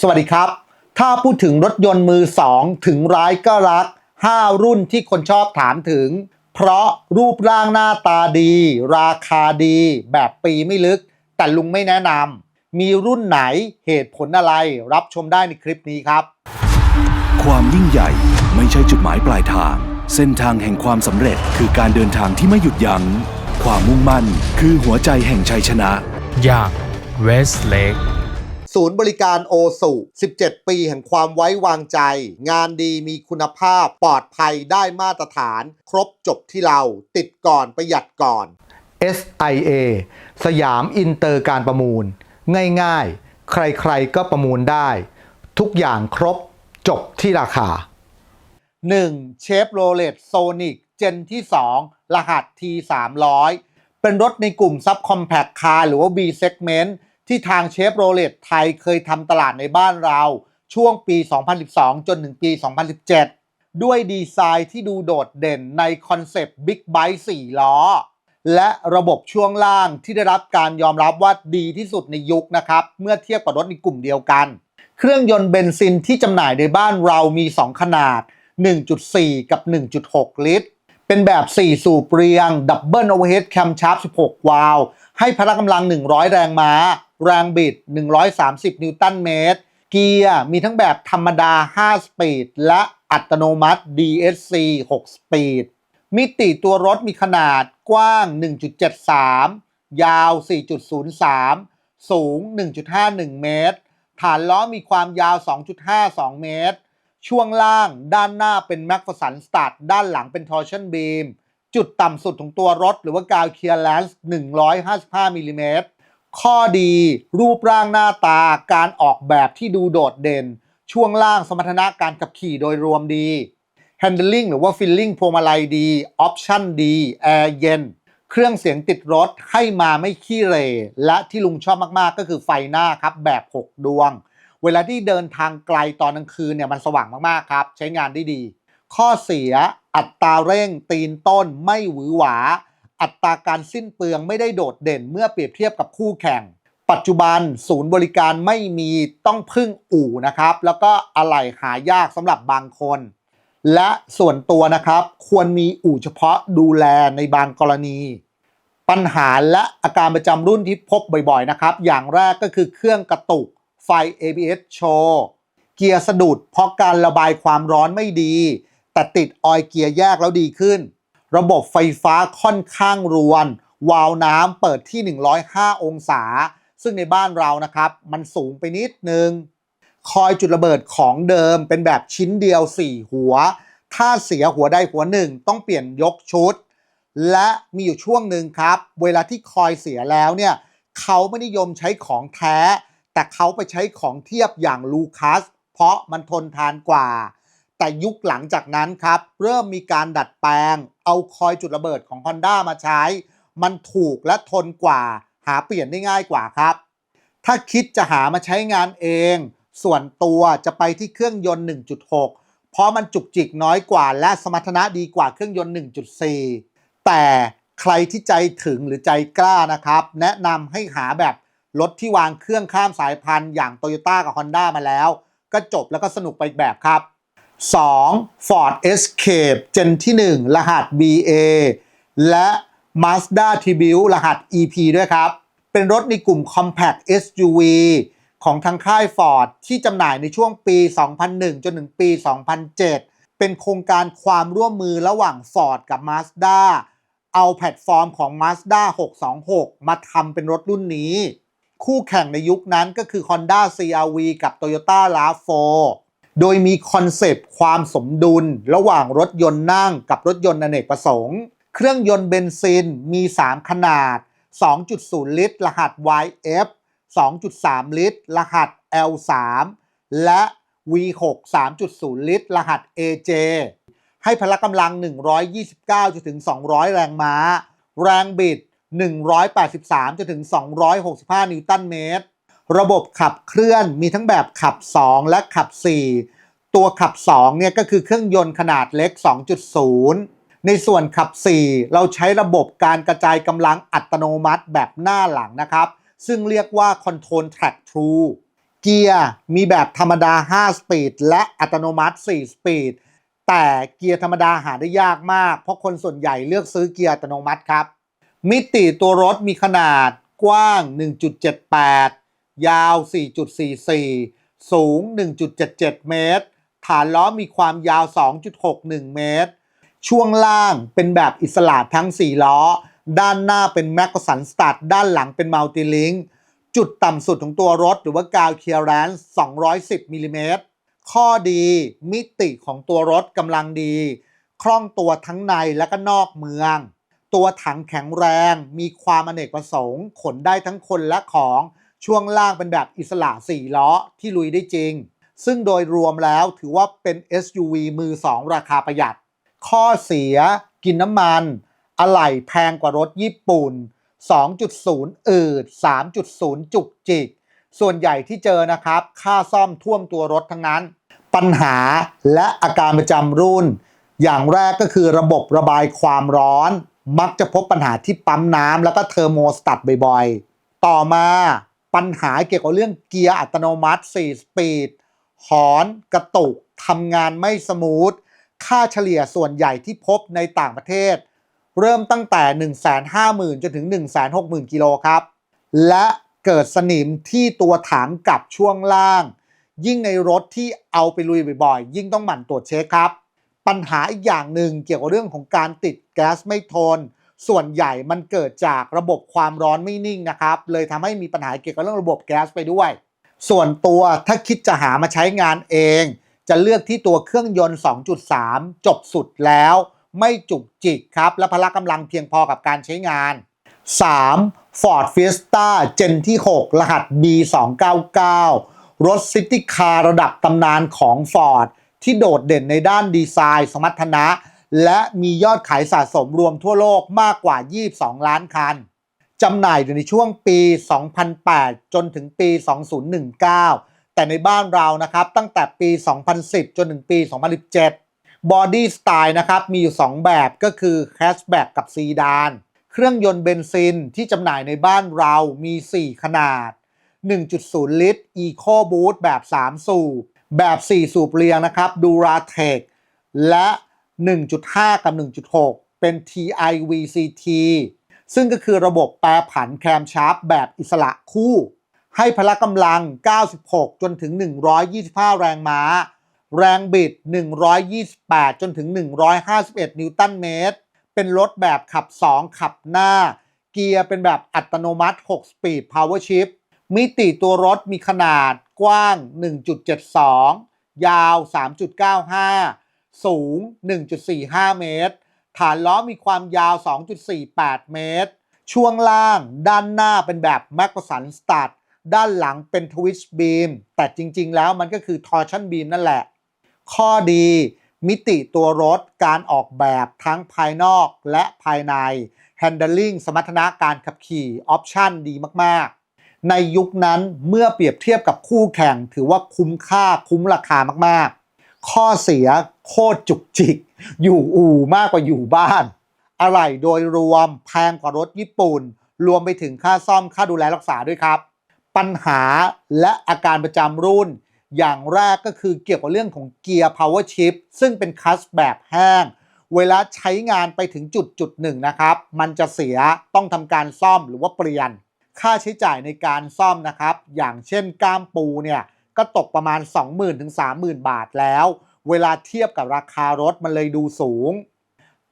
สวัสดีครับ ถ้าพูดถึงรถยนต์มือสองถึงร้ายก็รัก 5 รุ่นที่คนชอบถามถึง เพราะรูปร่างหน้าตาดี ราคาดี แบบปีไม่ลึก แต่ลุงไม่แนะนำมีรุ่นไหนเหตุผลอะไรรับชมได้ในคลิปนี้ครับ ความยิ่งใหญ่ไม่ใช่จุดหมายปลายทาง เส้นทางแห่งความสำเร็จคือการเดินทางที่ไม่หยุดยัง้งความมุ่งมั่นคือหัวใจแห่งชัยชนะ อย่างเวสเลก ศูนย์บริการโอสุ 17 ปีแห่งความไว้วางใจ งานดีมีคุณภาพ ปลอดภัยได้มาตรฐาน ครบจบที่เรา ติดก่อนประหยัดก่อน SIA สยามอินเตอร์การประมูล ง่ายๆ ใครๆก็ประมูลได้ ทุกอย่างครบจบที่ราคา 1. เชฟโรเลตโซนิกเจนที่ 2 รหัส T 3 0 0เป็นรถในกลุ่มซับคอมแพคคาร์หรือว่า B segment ที่ทางเชฟโรเลตไทยเคยทำตลาดในบ้านเรา ช่วงปี 2012 จนถึงปี 2017 ด้วยดีไซน์ที่ดูโดดเด่นในคอนเซปต์บิ๊กไบค์4ล้อ และระบบช่วงล่างที่ได้รับการยอมรับว่าดีที่สุดในยุคนะครับ เมื่อเทียบกับรถในกลุ่มเดียวกัน เครื่องยนต์เบนซินที่จำหน่ายในบ้านเรามี 2 ขนาด 1.4 กับ 1.6 ลิตรเป็นแบบ 4 สูบเรียง ดับเบิลโอเวอร์เฮดแคมชาร์ป16 วาล์วให้พละกำลัง 100 แรงม้า แรงบิด 130 นิวตันเมตร เกียร์มีทั้งแบบธรรมดา 5 สปีด และอัตโนมัติ DSC 6 สปีด มิติตัวรถมีขนาดกว้าง 1.73 ยาว 4.03 สูง 1.51 เมตร ฐานล้อมีความยาว 2.52 เมตร ช่วงล่างด้านหน้าเป็นแม็กฟสันสตัดด้านหลังเป็นทอร์ชันบีมจุดต่ำสุดของตัวรถหรือว่ากาวเคลียร์แลนซ์155มิลลิเมตร ข้อดี รูปร่างหน้าตา การออกแบบที่ดูโดดเด่น ช่วงล่างสมรรถนะการขับขี่โดยรวมดี Handling หรือว่า Feeling พวงมาลัยดีออปชั่นดีแอร์เย็น เครื่องเสียงติดรถให้มาไม่ขี้เรและที่ลุงชอบมากๆ ก็คือไฟหน้าครับ แบบ 6 ดวง เวลาที่เดินทางไกลตอนกลางคืนเนี่ยมันสว่างมากๆครับ ใช้งานได้ดี ข้อเสียอัตราเร่งตีนต้นไม่หวือหวา อัตราการสิ้นเปลืองไม่ได้โดดเด่นเมื่อเปรียบเทียบกับคู่แข่ง ปัจจุบันศูนย์บริการไม่มีต้องพึ่งอู่นะครับ แล้วก็อะไหล่หายากสำหรับบางคน และส่วนตัวนะครับ ควรมีอู่เฉพาะดูแลในบางกรณี ปัญหาและอาการประจำรุ่นที่พบบ่อยๆนะครับ อย่างแรกก็คือเครื่องกระตุก ไฟ ABS โชว์เกียร์สะดุดเพราะการระบายความร้อนไม่ดี แต่ติดออยเกียร์แยกแล้วดีขึ้น ระบบไฟฟ้าค่อนข้างรวน วาล์วน้ำเปิดที่ 105 องศา ซึ่งในบ้านเรานะครับ มันสูงไปนิดนึง คอยจุดระเบิดของเดิมเป็นแบบชิ้นเดียว 4 หัว ถ้าเสียหัวใดหัวหนึ่งต้องเปลี่ยนยกชุด และมีอยู่ช่วงหนึ่งครับ เวลาที่คอยเสียแล้วเนี่ยเขาไม่นิยมใช้ของแท้ แต่เขาไปใช้ของเทียบอย่างลูคัส เพราะมันทนทานกว่า แต่ยุคหลังจากนั้นครับ เริ่มมีการดัดแปลง เอาคอยจุดระเบิดของ Honda มาใช้ มันถูกและทนกว่า หาเปลี่ยนได้ง่ายกว่าครับ ถ้าคิดจะหามาใช้งานเอง ส่วนตัวจะไปที่เครื่องยนต์ 1.6 เพราะมันจุกจิกน้อยกว่า และสมรรถนะดีกว่าเครื่องยนต์ 1.4 แต่ใครที่ใจถึงหรือใจกล้านะครับ แนะนำให้หาแบบรถที่วางเครื่องข้ามสายพันธุ์อย่าง Toyota กับ Honda มาแล้ว ก็จบแล้วก็สนุกไปอีกแบบครับ 2. Ford Escape Gen ที่ 1 รหัส BA และ Mazda Tribute รหัส EP ด้วยครับ เป็นรถในกลุ่ม Compact SUV ของทางค่าย Ford ที่จำหน่ายในช่วงปี 2001 จนถึงปี 2007 เป็นโครงการความร่วมมือระหว่าง Ford กับ Mazda เอาแพลตฟอร์มของ Mazda 626 มาทำเป็นรถรุ่นนี้ คู่แข่งในยุคนั้นก็คือ Honda CR-V กับ Toyota RAV4 โดยมีคอนเซปต์ความสมดุลระหว่างรถยนต์นั่งกับรถยนต์อเนกประสงค์ เครื่องยนต์เบนซินมี 3 ขนาด 2.0 ลิตร รหัส YF 2.3 ลิตร รหัส L3 และ V6 3.0 ลิตร รหัส AJ ให้พละกำลัง 129จนถึง 200 แรงม้า แรงบิด 183จนถึง 265 นิวตันเมตร ระบบขับเคลื่อนมีทั้งแบบขับ 2 และขับ 4 ตัวขับ2เนี่ยก็คือเครื่องยนต์ขนาดเล็ก 2.0 ในส่วนขับ 4 เราใช้ระบบการกระจายกำลังอัตโนมัติแบบหน้าหลังนะครับ ซึ่งเรียกว่า Control Track True เกียร์มีแบบธรรมดา 5 สปีด และอัตโนมัติ 4 สปีด แต่เกียร์ธรรมดาหาได้ยากมาก เพราะคนส่วนใหญ่เลือกซื้อเกียร์อัตโนมัติครับ มิติตัวรถมีขนาดกว้าง 1.78 ยาว 4.44 สูง 1.77 เมตร ฐานล้อมีความยาว 2.61 เมตร ช่วงล่างเป็นแบบอิสระทั้ง 4 ล้อ ด้านหน้าเป็นแมกกสันสตัดด้านหลังเป็นมัลติลิงจุดต่ำสุดของตัวรถหรือว่ากาวเคียร์แรนซ์210มิลลิเมตร ข้อดีมิติของตัวรถกำลังดี คล่องตัวทั้งในและก็นอกเมือง ตัวถังแข็งแรง มีความอเนกประสงค์ ขนได้ทั้งคนและของ ช่วงล่างเป็นแบบอิสระ 4 ล้อที่ลุยได้จริง ซึ่งโดยรวมแล้วถือว่าเป็น SUV มือ 2 ราคาประหยัด ข้อเสีย กินน้ำมัน อะไหล่แพงกว่ารถญี่ปุ่น 2.0 อืด 3.0 จุกจิก ส่วนใหญ่ที่เจอนะครับ ค่าซ่อมท่วมตัวรถทั้งนั้น ปัญหาและอาการประจำรุ่น อย่างแรกก็คือระบบระบายความร้อน มักจะพบปัญหาที่ปั๊มน้ำแล้วก็เทอร์โมสตัตบ่อยๆ ต่อมา ปัญหาเกี่ยวกับเรื่องเกียร์อัตโนมัติ 4 สปีด หอนกระตุกทำงานไม่สมูท ค่าเฉลี่ยส่วนใหญ่ที่พบในต่างประเทศ เริ่มตั้งแต่ 150,000 จนถึง 160,000 กิโลครับ และเกิดสนิมที่ตัวถังกับช่วงล่าง ยิ่งในรถที่เอาไปลุยบ่อยๆ ยิ่งต้องหมั่นตรวจเช็คครับ ปัญหาอีกอย่างหนึ่งเกี่ยวกับเรื่องของการติดแก๊สไม่ทน ส่วนใหญ่มันเกิดจากระบบความร้อนไม่นิ่งนะครับ เลยทำให้มีปัญหาเกี่ยวกับเรื่องระบบแก๊สไปด้วย ส่วนตัวถ้าคิดจะหามาใช้งานเอง จะเลือกที่ตัวเครื่องยนต์ 2.3 จบสุดแล้ว ไม่จุกจิกครับ และพละกำลังเพียงพอกับการใช้งาน 3. Ford Fiesta Gen ที่ 6 รหัส B299 รถซิตี้คาร์ระดับตำนานของ Ford ที่โดดเด่นในด้านดีไซน์ สมรรถนะ และมียอดขายสะสมรวมทั่วโลกมากกว่า 22 ล้านคันจำหน่ายอยู่ในช่วงปี 2008 จนถึงปี 2019 แต่ในบ้านเรานะครับตั้งแต่ปี 2010 จนถึงปี 2017 บอดี้สไตล์นะครับมีอยู่ 2 แบบก็คือแคชแบ็กกับซีดาน เครื่องยนต์เบนซินที่จำหน่ายในบ้านเรามี 4 ขนาด 1.0 ลิตร Eco Boost แบบ 3 สูบ แบบ 4 สูบเรียงนะครับ Duratec และ 1.5 กับ 1.6 เป็น TI VCT ซึ่งก็คือระบบแปรผันแคมชาร์ปแบบอิสระคู่ ให้พละกำลัง 96 จนถึง 125 แรงม้า แรงบิด 128 จนถึง 151 นิวตันเมตร เป็นรถแบบขับ 2 ขับหน้า เกียร์เป็นแบบอัตโนมัติ 6 สปีด Power Shift มิติตัวรถมีขนาดกว้าง 1.72 ยาว 3.95 สูง 1.45 เมตร ฐานล้อมีความยาว 2.48 เมตร ช่วงล่างด้านหน้าเป็นแบบแมกกสันสตัดด้านหลังเป็นทวิ s บีมแต่จริง ๆ แล้วมันก็คือทอร์ชันบีมนั่นแหละ ข้อดีมิติตัวรถการออกแบบทั้งภายนอกและภายใน Handling สมรรถนะการขับขี่ออปชันดีมากๆ ในยุคนั้นเมื่อเปรียบเทียบกับคู่แข่งถือว่าคุ้มค่าคุ้มราคามากๆ ข้อเสีย โคตรจุกจิก อยู่อู่มากกว่าอยู่บ้าน อะไหล่โดยรวมแพงกว่ารถญี่ปุ่น รวมไปถึงค่าซ่อมค่าดูแลรักษาด้วยครับ ปัญหาและอาการประจำรุ่น อย่างแรกก็คือเกี่ยวกับเรื่องของเกียร์ power shift ซึ่งเป็นคัสแบบแห้ง เวลาใช้งานไปถึงจุดจุดหนึ่งนะครับ มันจะเสียต้องทำการซ่อมหรือว่าเปลี่ยน ค่าใช้จ่ายในการซ่อมนะครับ อย่างเช่นก้ามปูเนี่ยก็ตกประมาณ 20,000ถึง30,000 บาทแล้ว เวลาเทียบกับราคารถมันเลยดูสูง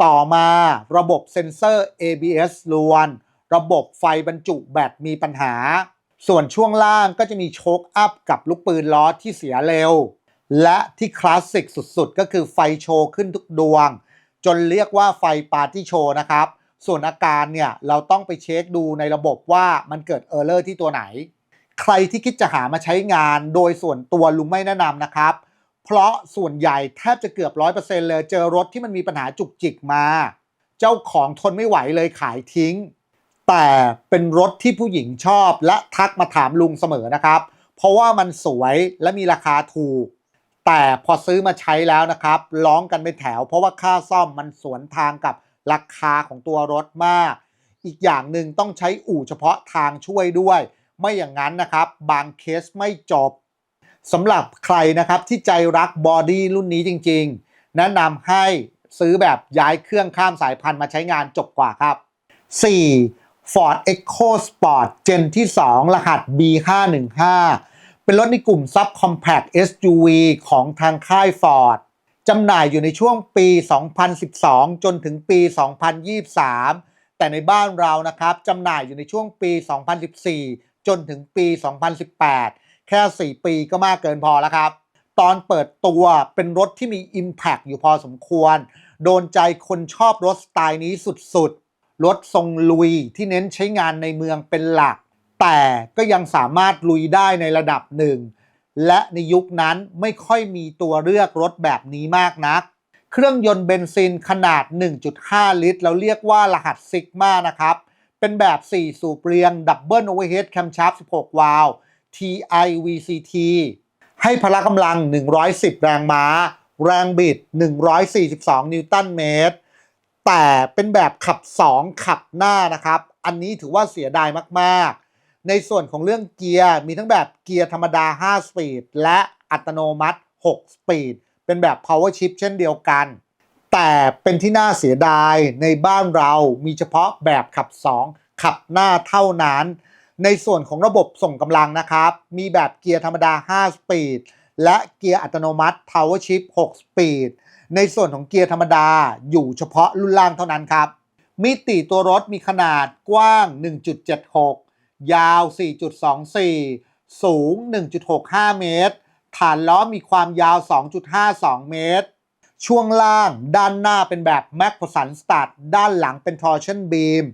ต่อมาระบบเซ็นเซอร์ ABS ลวน ระบบไฟบรรจุแบตมีปัญหา ส่วนช่วงล่างก็จะมีโชคอัพกับลูกปืนล้อที่เสียเร็ว และที่คลาสสิกสุดๆ ก็คือไฟโชว์ขึ้นทุกดวง จนเรียกว่าไฟปาร์ตี้โชว์นะครับส่วนอาการเนี่ยเราต้องไปเช็คดูในระบบว่ามันเกิดเออร์เลอร์ที่ตัวไหน ใครที่คิดจะหามาใช้งานโดยส่วนตัวลุงไม่แนะนำนะครับ เพราะส่วนใหญ่แทบจะเกือบ100%เลย เจอรถที่มันมีปัญหาจุกจิกมา เจ้าของทนไม่ไหวเลยขายทิ้ง แต่เป็นรถที่ผู้หญิงชอบและทักมาถามลุงเสมอนะครับ เพราะว่ามันสวยและมีราคาถูก แต่พอซื้อมาใช้แล้วนะครับ ร้องกันเป็นแถว เพราะว่าค่าซ่อมมันสวนทางกับราคาของตัวรถมาก อีกอย่างหนึ่งต้องใช้อู่เฉพาะทางช่วยด้วย ไม่อย่างนั้นนะครับ บางเคสไม่จบ สำหรับใครนะครับที่ใจรักบอดี้รุ่นนี้จริงๆ แนะนำให้ซื้อแบบย้ายเครื่องข้ามสายพันธุ์มาใช้งานจบกว่าครับ 4. Ford EcoSport Gen ที่ 2 รหัส B515 เป็นรถในกลุ่ม Subcompact SUV ของทางค่าย Ford จำหน่ายอยู่ในช่วงปี 2012 จนถึงปี 2023 แต่ในบ้านเรานะครับจำหน่ายอยู่ในช่วงปี 2014 จนถึงปี 2018 แค่ 4 ปีก็มากเกินพอแล้วครับ ตอนเปิดตัวเป็นรถที่มี Impact อยู่พอสมควร โดนใจคนชอบรถสไตล์นี้สุดๆ รถทรงลุยที่เน้นใช้งานในเมืองเป็นหลัก แต่ก็ยังสามารถลุยได้ในระดับหนึ่ง และในยุคนั้นไม่ค่อยมีตัวเลือกรถแบบนี้มากนัก เครื่องยนต์เบนซินขนาด 1.5 ลิตรเราเรียกว่ารหัสซิกมานะครับ เป็นแบบ 4 สูบเรียงดับเบิลโอเวอร์เฮดแคมชัฟ16 วาล์ว TIVCT ให้พละกำลัง 110 แรงม้า แรงบิด 142 นิวตันเมตร แต่เป็นแบบขับ 2 ขับหน้านะครับ อันนี้ถือว่าเสียดายมากๆ ในส่วนของเรื่องเกียร์ มีทั้งแบบเกียร์ธรรมดา 5 สปีด และอัตโนมัติ 6 สปีด เป็นแบบ power shift เช่นเดียวกัน แต่เป็นที่น่าเสียดายในบ้านเรามีเฉพาะแบบขับ 2 ขับหน้าเท่านั้น ในส่วนของระบบส่งกำลังนะครับ มีแบบเกียร์ธรรมดา 5 สปีด และเกียร์อัตโนมัติ power shift 6 สปีด ในส่วนของเกียร์ธรรมดาอยู่เฉพาะรุ่นล่างเท่านั้นครับ มิติตัวรถมีขนาดกว้าง 1.76 ยาว 4.24 สูง 1.65 เมตร ฐานล้อมีความยาว 2.52 เมตร ช่วงล่างด้านหน้าเป็นแบบ m a c p h e r s o n Start ด้านหลังเป็น Torsion Beam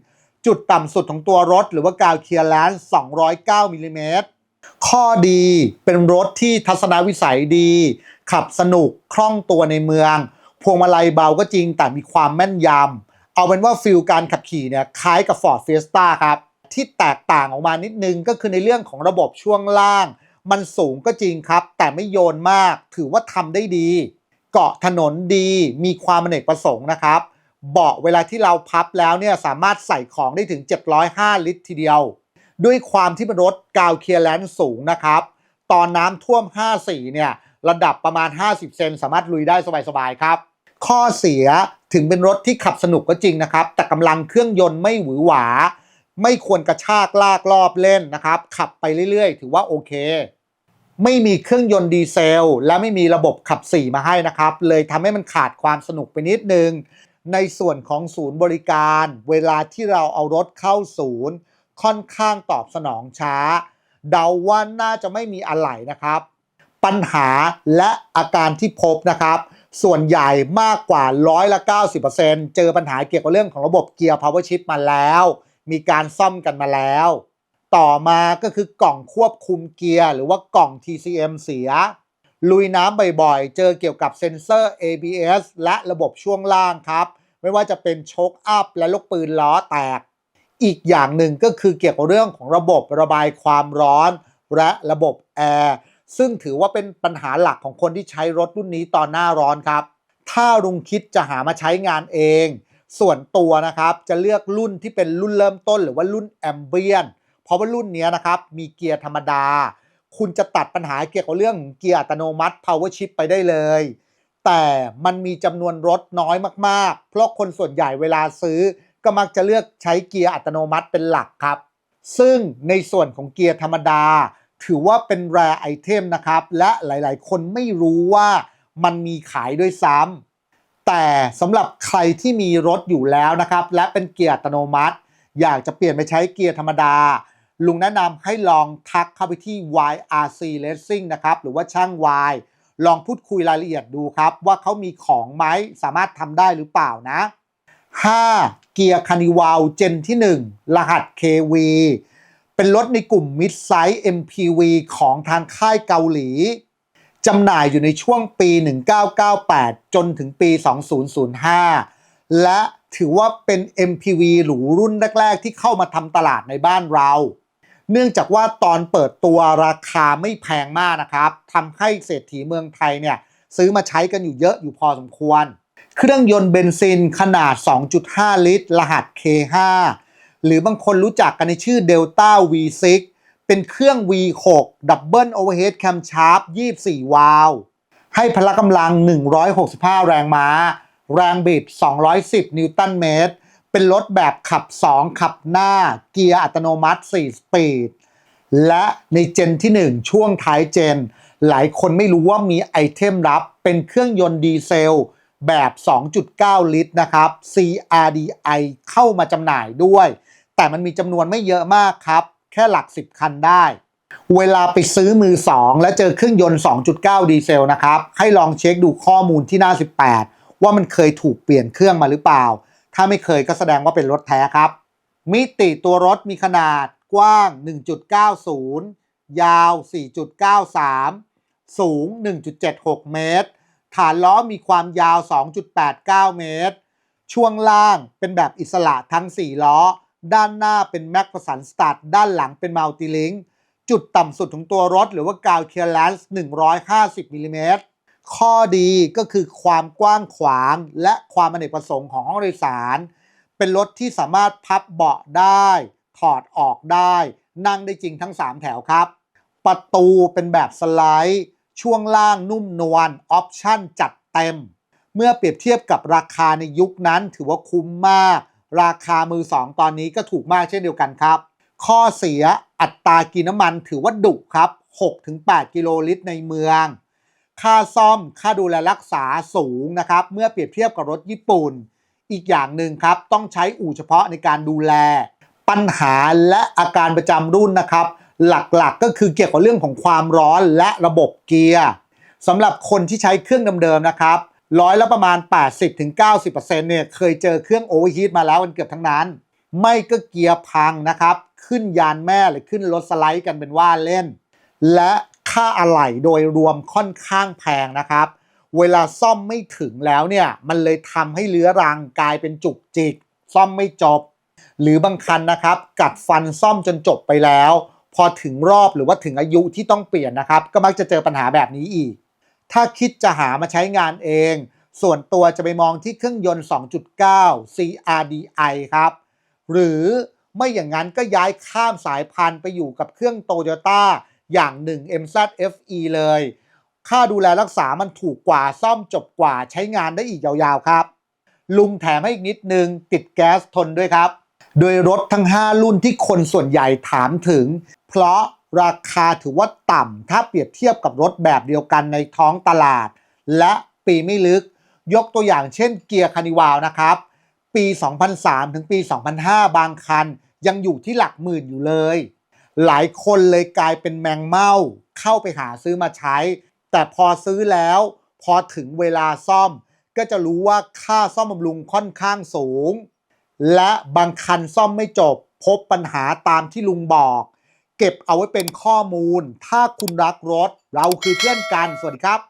จุดต่ำสุดของตัวรถหรือว่ากาวเคลียร์แลนซ์209มิลลิเมตรข้อดีเป็นรถที่ทัศนวิสัยดี ขับสนุกคล่องตัวในเมือง พวงมาลัยเบาก็จริงแต่มีความแม่นยำ เอาเป็นว่าฟิลการขับขี่เนี่ยคล้ายกับ Ford Fiesta ครับ ที่แตกต่างออกมานิดนึงก็คือในเรื่องของระบบช่วงล่าง มันสูงก็จริงครับ แต่ไม่โยนมากถือว่าทำได้ดี เกาะถนนดีมีความเนกประสงค์นะครับ เบาะเวลาที่เราพับแล้วเนี่ยสามารถใส่ของได้ถึง 705 ลิตรทีเดียว ด้วยความที่เป็นรถกาวเคลียร์แลนซ์สูงนะครับ ตอนน้ำท่วม 54 เนี่ยระดับประมาณ 50 เซนสามารถลุยได้สบายๆครับ ข้อเสียถึงเป็นรถที่ขับสนุกก็จริงนะครับ แต่กำลังเครื่องยนต์ไม่หวือหวา ไม่ควรกระชากลากรอบเล่นนะครับ ขับไปเรื่อยๆ ถือว่าโอเค ไม่มีเครื่องยนต์ดีเซล และไม่มีระบบขับ4มาให้นะครับ เลยทำให้มันขาดความสนุกไปนิดนึง ในส่วนของศูนย์บริการ เวลาที่เราเอารถเข้าศูนย์ ค่อนข้างตอบสนองช้า เดาว่าน่าจะไม่มีอะไรนะครับ ปัญหาและอาการที่พบนะครับ ส่วนใหญ่มากกว่าร้อยละ90%เจอปัญหาเกี่ยวกับเรื่องของระบบเกียร์ power shift มาแล้ว มีการซ่อมกันมาแล้ว ต่อมาก็คือกล่องควบคุมเกียร์ หรือว่ากล่อง TCM เสีย ลุยน้ำบ่อยๆ เจอเกี่ยวกับเซ็นเซอร์ ABS และระบบช่วงล่างครับ ไม่ว่าจะเป็นโชคอัพและลูกปืนล้อแตก อีกอย่างหนึ่งก็คือเกี่ยวกับเรื่องของระบบระบายความร้อน และระบบแอร์ ซึ่งถือว่าเป็นปัญหาหลักของคนที่ใช้รถรุ่นนี้ตอนหน้าร้อนครับ ถ้าลุงคิดจะหามาใช้งานเอง ส่วนตัวนะครับจะเลือกรุ่นที่เป็นรุ่นเริ่มต้น หรือว่ารุ่นแอมเบียนเพราะว่ารุ่นนี้นะครับมีเกียร์ธรรมดา คุณจะตัดปัญหาเกี่ยวกับเรื่องเกียร์อัตโนมัติ power shift ไปได้เลย แต่มันมีจำนวนรถน้อยมากๆ เพราะคนส่วนใหญ่เวลาซื้อ ก็มักจะเลือกใช้เกียร์อัตโนมัติเป็นหลักครับ ซึ่งในส่วนของเกียร์ธรรมดา ถือว่าเป็นแรไอเทมนะครับ และหลายๆ คนไม่รู้ว่ามันมีขายด้วยซ้ำแต่สำหรับใครที่มีรถอยู่แล้วนะครับ และเป็นเกียร์อัตโนมัติ อยากจะเปลี่ยนไปใช้เกียร์ธรรมดา ลุงแนะนำให้ลองทักเข้าไปที่ YRC Racing นะครับ หรือว่าช่าง Y ลองพูดคุยรายละเอียดดูครับ ว่าเขามีของไหมสามารถทำได้หรือเปล่านะ 5. เกียร์คานิวาลเจนที่ 1 รหัส KV เป็นรถในกลุ่ม Mid Size MPV ของทางค่ายเกาหลีจำหน่ายอยู่ในช่วงปี 1998 จนถึงปี 2005 และถือว่าเป็น MPV หรูรุ่นแรก ๆ ที่เข้ามาทำตลาดในบ้านเรา เนื่องจากว่าตอนเปิดตัวราคาไม่แพงมากนะครับทำให้เศรษฐีเมืองไทยเนี่ยซื้อมาใช้กันอยู่เยอะอยู่พอสมควร เครื่องยนต์เบนซินขนาด 2.5 ลิตร รหัส K5 หรือบางคนรู้จักกันในชื่อ Delta V6 เป็นเครื่อง V6 Double Overhead Camshaft 24 วาล์วให้พละกำลัง 165 แรงม้า แรงบิด 210 นิวตันเมตร เป็นรถแบบขับ 2 ขับหน้าเกียร์อัตโนมัติ 4 สปีด และในเจนที่ 1 ช่วงท้ายเจน หลายคนไม่รู้ว่ามีไอเทมลับเป็นเครื่องยนต์ดีเซลแบบ 2.9 ลิตรนะครับ CRDI เข้ามาจำหน่ายด้วย แต่มันมีจำนวนไม่เยอะมากครับ แค่หลัก 10 คันได้ เวลาไปซื้อมือ 2 แล้วเจอเครื่องยนต์ 2.9 ดีเซลนะครับ ให้ลองเช็คดูข้อมูลที่หน้า 18 ว่ามันเคยถูกเปลี่ยนเครื่องมาหรือเปล่า ถ้าไม่เคยก็แสดงว่าเป็นรถแท้ครับ มิติตัวรถมีขนาดกว้าง 1.90 ยาว 4.93 สูง 1.76 เมตร ฐานล้อมีความยาว 2.89 เมตร ช่วงล่างเป็นแบบอิสระทั้ง 4 ล้อ ด้านหน้าเป็นแม็กประสันสตัดด้านหลังเป็นมัลติลิงจุดต่ำสุดของตัวรถหรือว่ากาวเคลียร์แลนซ์150มิลลิเมตร ข้อดีก็คือความกว้างขวางและความอเนกประสงค์ของห้องโดยสาร เป็นรถที่สามารถพับเบาะได้ ถอดออกได้ นั่งได้จริงทั้ง 3 แถวครับ ประตูเป็นแบบสไลด์ ช่วงล่างนุ่มนวลออปชั่นจัดเต็ม เมื่อเปรียบเทียบกับราคาในยุคนั้นถือว่าคุ้มมาก ราคามือ2ตอนนี้ก็ถูกมากเช่นเดียวกันครับ ข้อเสียอัตรากินน้ำมันถือว่าดุครับ 6-8 กิโลลิตรในเมือง ค่าซ่อมค่าดูแลรักษาสูงนะครับ เมื่อเปรียบเทียบกับรถญี่ปุ่น อีกอย่างหนึ่งครับ ต้องใช้อู่เฉพาะในการดูแล ปัญหาและอาการประจำรุ่นนะครับ หลักๆก็คือเกี่ยวกับเรื่องของความร้อนและระบบเกียร์สำหรับคนที่ใช้เครื่องเดิมๆนะครับร้อยละประมาณ 80-90%เนี่ยเคยเจอเครื่องโอเวอร์ฮีทมาแล้วกันเกือบทั้งนั้น ไม่ก็เกียร์พังนะครับ ขึ้นยานแม่หรือขึ้นรถสไลด์กันเป็นว่าเล่น และ ค่าอะไหล่โดยรวมค่อนข้างแพงนะครับ เวลาซ่อมไม่ถึงแล้วเนี่ย มันเลยทำให้เลื้อรังกลายเป็นจุกจิก ซ่อมไม่จบ หรือบางคันนะครับ กัดฟันซ่อมจนจบไปแล้ว พอถึงรอบหรือว่าถึงอายุที่ต้องเปลี่ยนนะครับ ก็มักจะเจอปัญหาแบบนี้อีก ถ้าคิดจะหามาใช้งานเอง ส่วนตัวจะไปมองที่เครื่องยนต์ 2.9 CRDI ครับ หรือไม่อย่างนั้นก็ย้ายข้ามสายพันธุ์ไปอยู่กับเครื่องโตโยต้า อย่าง1 MZ-FE เลย ค่าดูแลรักษามันถูกกว่าซ่อมจบกว่าใช้งานได้อีกยาวๆครับ ลุงแถมให้อีกนิดนึง ติดแก๊สทนด้วยครับ โดยรถทั้ง 5 รุ่นที่คนส่วนใหญ่ถามถึง เพราะราคาถือว่าต่ำถ้าเปรียบเทียบกับรถแบบเดียวกันในท้องตลาด และปีไม่ลึก ยกตัวอย่างเช่นเกียร์คานิวาลนะครับ ปี 2003 ถึงปี 2005 บางคันยังอยู่ที่หลักหมื่นอยู่เลย หลายคนเลยกลายเป็นแมงเม่าเข้าไปหาซื้อมาใช้ แต่พอซื้อแล้ว พอถึงเวลาซ่อม ก็จะรู้ว่าค่าซ่อมบำรุงค่อนข้างสูง และบางคันซ่อมไม่จบ พบปัญหาตามที่ลุงบอก เก็บเอาไว้เป็นข้อมูล ถ้าคุณรักรถ เราคือเพื่อนกัน สวัสดีครับ